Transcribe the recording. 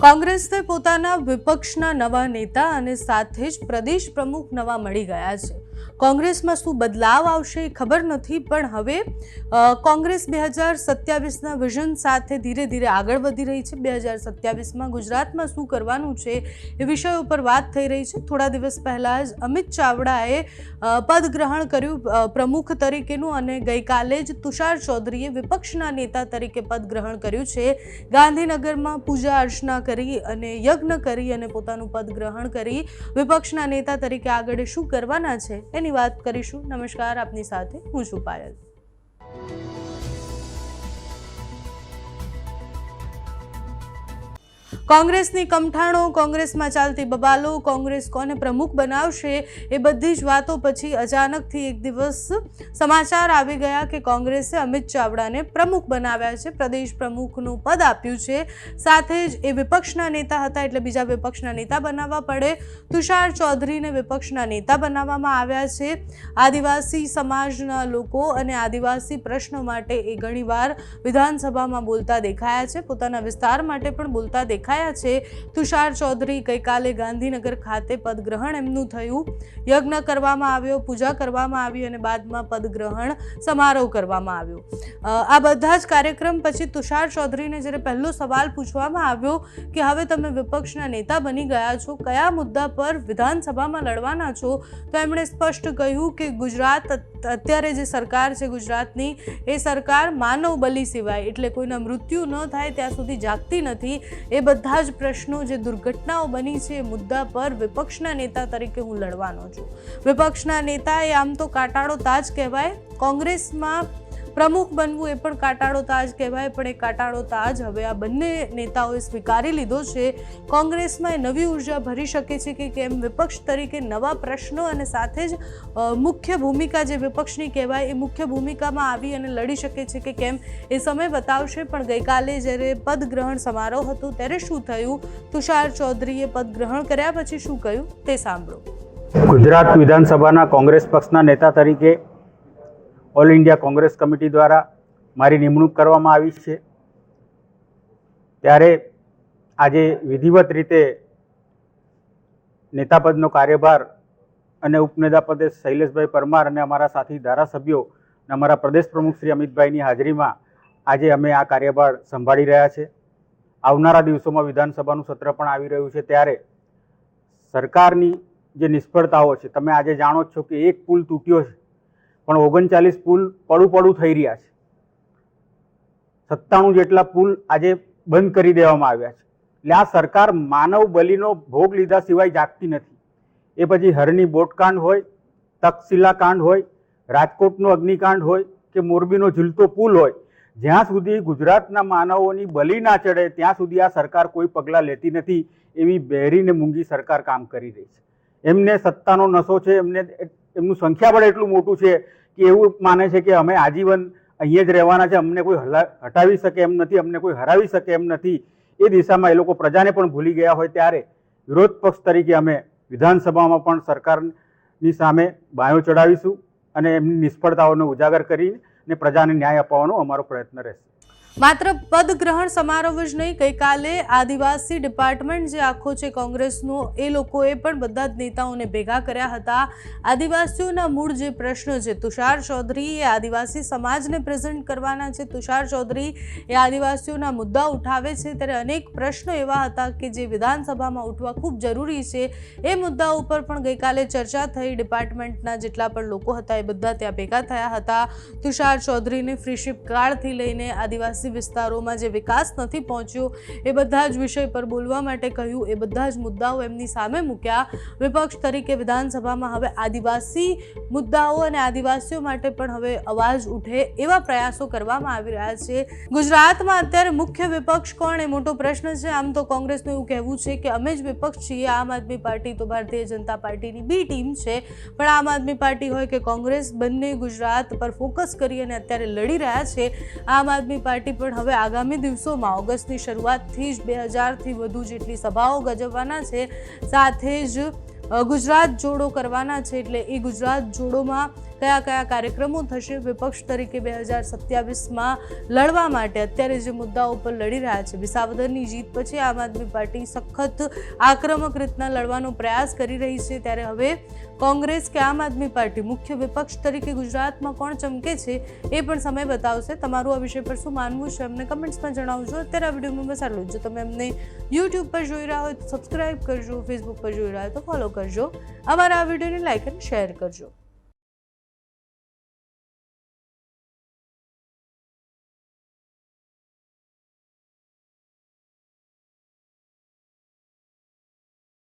કોંગ્રેસને પોતાના વિપક્ષના નવા નેતા અને સાથે જ પ્રદેશ પ્રમુખ નવા મળી ગયા છે. કોંગ્રેસમાં શું બદલાવ આવશે એ ખબર નથી, પણ હવે કોંગ્રેસ બે હજાર સત્યાવીસના વિઝન સાથે ધીરે ધીરે આગળ વધી રહી છે. બે હજાર સત્યાવીસમાં ગુજરાતમાં શું કરવાનું છે એ વિષય ઉપર વાત થઈ રહી છે. થોડા દિવસ પહેલાં જ અમિત ચાવડાએ પદ ગ્રહણ કર્યું પ્રમુખ તરીકેનું અને ગઈકાલે જ તુષાર ચૌધરીએ વિપક્ષના નેતા તરીકે પદ ગ્રહણ કર્યું છે. ગાંધીનગરમાં પૂજા અર્ચના કરી અને યજ્ઞ કરી અને પોતાનું પદ ગ્રહણ કરી વિપક્ષના નેતા તરીકે આગળ શું કરવાના છે એની વાત કરીશું. નમસ્કાર આપની સાથે હું છું પાયલ. કોંગ્રેસની કમઠાણો, કોંગ્રેસમાં ચાલતી બબાલો, કોંગ્રેસ કોને પ્રમુખ બનાવશે એ બધી જ વાતો પછી અચાનકથી એક દિવસ સમાચાર આવી ગયા કે કોંગ્રેસે અમિત ચાવડાને પ્રમુખ બનાવ્યા છે. પ્રદેશ પ્રમુખનું પદ આપ્યું છે. સાથે જ એ વિપક્ષના નેતા હતા એટલે બીજા વિપક્ષના નેતા બનાવવા પડે. તુષાર ચૌધરીને વિપક્ષના નેતા બનાવવામાં આવ્યા છે. આદિવાસી સમાજના લોકો અને આદિવાસી પ્રશ્નો માટે એ ઘણીવાર વિધાનસભામાં બોલતા દેખાયા છે. પોતાના વિસ્તાર માટે પણ બોલતા દેખાયા છે. તુષાર ચૌધરી ગઈકાલે ગાંધીનગર ખાતે પદગ્રહણ એમનું થયું. યજ્ઞ કરવામાં આવ્યો, પૂજા કરવામાં આવી અને બાદમાં પદગ્રહણ સમારોહ કરવામાં આવ્યો. આ બધા જ કાર્યક્રમ પછી તુષાર ચૌધરીને જ્યારે પહેલો સવાલ પૂછવામાં આવ્યો કે હવે તમે વિપક્ષના નેતા બની ગયા છો, કયા મુદ્દા પર વિધાનસભામાં લડવાના છો, તો એમણે સ્પષ્ટ કહ્યું કે ગુજરાત અત્યારે જે સરકાર છે ગુજરાતની, એ સરકાર માનવ બલી સિવાય, એટલે કોઈના મૃત્યુ ન થાય ત્યાં સુધી જાગતી નથી. એ બધા જ પ્રશ્નો, જે દુર્ઘટનાઓ બની છે, એ મુદ્દા પર વિપક્ષના નેતા તરીકે હું લડવાનો છું. વિપક્ષના નેતા એ આમ તો કાટાળો તાજ કહેવાય, કોંગ્રેસમાં પ્રમુખ બનવું એ પણ કાટાળો તાજ કહેવાય, પણ એ કાટાળો તાજ હવે આ બંને નેતાઓએ સ્વીકારી લીધો છે. કોંગ્રેસમાં એ નવી ઊર્જા ભરી શકે છે કે કેમ? વિપક્ષ તરીકે નવા પ્રશ્નો અને સાથે જ મુખ્ય ભૂમિકા જે વિપક્ષની કહેવાય, એ મુખ્ય ભૂમિકામાં આવી અને લડી શકે છે કે કેમ એ સમય બતાવશે. પણ ગઈકાલે જ્યારે પદગ્રહણ સમારોહ હતો ત્યારે શું થયું? તુષાર ચૌધરીએ પદગ્રહણ કર્યા પછી શું કહ્યું? તે સાંભળો. ગુજરાત વિધાનસભાના કોંગ્રેસ પક્ષના નેતા તરીકે ઓલ ઇન્ડિયા કોંગ્રેસ કમિટી દ્વારા મારી નિમણૂક કરવામાં આવી છે. ત્યારે આજે વિધિવત રીતે નેતાપદનો કાર્યભાર અને ઉપનેતા પદે શૈલેષભાઈ પરમાર અને અમારા સાથી ધારાસભ્યો અને અમારા પ્રદેશ પ્રમુખ શ્રી અમિતભાઈની હાજરીમાં આજે અમે આ કાર્યભાર સંભાળી રહ્યા છે. આવનારા દિવસોમાં વિધાનસભાનું સત્ર પણ આવી રહ્યું છે. ત્યારે સરકારની જે નિષ્ફળતાઓ છે, તમે આજે જાણો છો કે એક પુલ તૂટ્યો છે. પણ ઓગણચાલીસ પુલ પડું પડું થઈ રહ્યા છે. સત્તાણું જેટલા પુલ આજે બંધ કરી દેવામાં આવ્યા છે. એટલે આ સરકાર માનવ બલિનો ભોગ લીધા સિવાય જાગતી નથી. એ પછી હરની બોટકાંડ હોય તક્ષશિલા કાંડ હોય, રાજકોટનો અગ્નિકાંડ હોય કે મોરબીનો ઝૂલતો પુલ હોય, જ્યાં સુધી ગુજરાતના માનવોની બલી ના ચડે, ત્યાં સુધી આ સરકાર કોઈ પગલાં લેતી નથી એવી બેરીને મૂંગી સરકાર કામ કરી રહી છે. એમને સત્તાનો નશો છે, એમને એમનું સંખ્યાબળ એટલું મોટું છે કે એવું માને છે કે અમે આજીવન અહીંયા જ રહેવાના છે, અમને કોઈ હટાવી શકે એમ નથી, અમને કોઈ હરાવી શકે એમ નથી. એ દિશામાં એ લોકો પ્રજાને પણ ભૂલી ગયા હોય ત્યારે વિરોધ પક્ષ તરીકે અમે વિધાનસભામાં પણ સરકારની સામે બાયો ચડાવીશું અને એમની નિષ્ફળતાઓને ઉજાગર કરીને પ્રજાને ન્યાય અપાવવાનો અમારો પ્રયત્ન રહેશે. માત્ર પદગ્રહણ સમારોહ જ નહીં, ગઈકાલે આદિવાસી ડિપાર્ટમેન્ટ જે આખો છે કોંગ્રેસનો, એ લોકોએ પણ બધા જ નેતાઓને ભેગા કર્યા હતા. આદિવાસીઓના મૂળ જે પ્રશ્નો છે, તુષાર ચૌધરી એ આદિવાસી સમાજને પ્રેઝન્ટ કરવાના છે. તુષાર ચૌધરી એ આદિવાસીઓના મુદ્દા ઉઠાવે છે. ત્યારે અનેક પ્રશ્નો એવા હતા કે જે વિધાનસભામાં ઉઠવા ખૂબ જરૂરી છે. એ મુદ્દા ઉપર પણ ગઈકાલે ચર્ચા થઈ. ડિપાર્ટમેન્ટના જેટલા પણ લોકો હતા, એ બધા ત્યાં ભેગા થયા હતા. તુષાર ચૌધરીને ફ્રીશિપ કાર્ડથી લઈને આદિવાસી વિસ્તારોમાં જે વિકાસ નથી પહોંચ્યો એ બધા જ વિષય પર બોલવા માટે કહ્યું. એ બધા જ મુદ્દાઓ એમની સામે મૂક્યા. વિપક્ષ તરીકે વિધાનસભામાં હવે આદિવાસી મુદ્દાઓ અને આદિવાસીઓ માટે પણ હવે અવાજ ઉઠે એવા પ્રયાસો કરવામાં આવી રહ્યા છે. ગુજરાતમાં અત્યારે મુખ્ય વિપક્ષ કોણ એ મોટો પ્રશ્ન છે. આમ તો કોંગ્રેસનું એવું કહેવું છે કે અમે જ વિપક્ષ છીએ. આમ આદમી પાર્ટી તો ભારતીય જનતા પાર્ટીની બી ટીમ છે. પણ આમ આદમી પાર્ટી હોય કે કોંગ્રેસ બંને ગુજરાત પર ફોકસ કરી અને અત્યારે લડી રહ્યા છે. આમ આદમી પાર્ટી પણ હવે આગામી દિવસોમાં ઓગસ્ટની શરૂઆતથી જ બે હજારથી વધુ જેટલી સભાઓ ગજવવાના છે, સાથે જ ગુજરાત જોડો કરવાના છે, એટલે એ ગુજરાત જોડોમાં કયા કયા કાર્યક્રમો થશે વિપક્ષ તરીકે બે હજાર સત્યાવીસમાં લડવા માટે અત્યારે જે મુદ્દાઓ પર લડી રહ્યા છે. વિસાવદરની જીત પછી આમ આદમી પાર્ટી સખત આક્રમક રીતના લડવાનો પ્રયાસ કરી રહી છે. ત્યારે હવે કોંગ્રેસ કે આમ આદમી પાર્ટી મુખ્ય વિપક્ષ તરીકે ગુજરાતમાં કોણ ચમકે છે એ પણ સમય બતાવશે. તમારું આ વિષય પર શું માનવું છે અમને કમેન્ટ્સમાં જણાવજો. અત્યારે આ વિડીયોમાં બસ આટલું જ. તમે અમને યુટ્યુબ પર જોઈ રહ્યા હોય તો સબસ્ક્રાઇબ કરજો ફેસબુક પર જોઈ રહ્યા હોય તો ફોલો કરજો. અમારા આ વિડીયોને લાઈક અને શેર કરજો.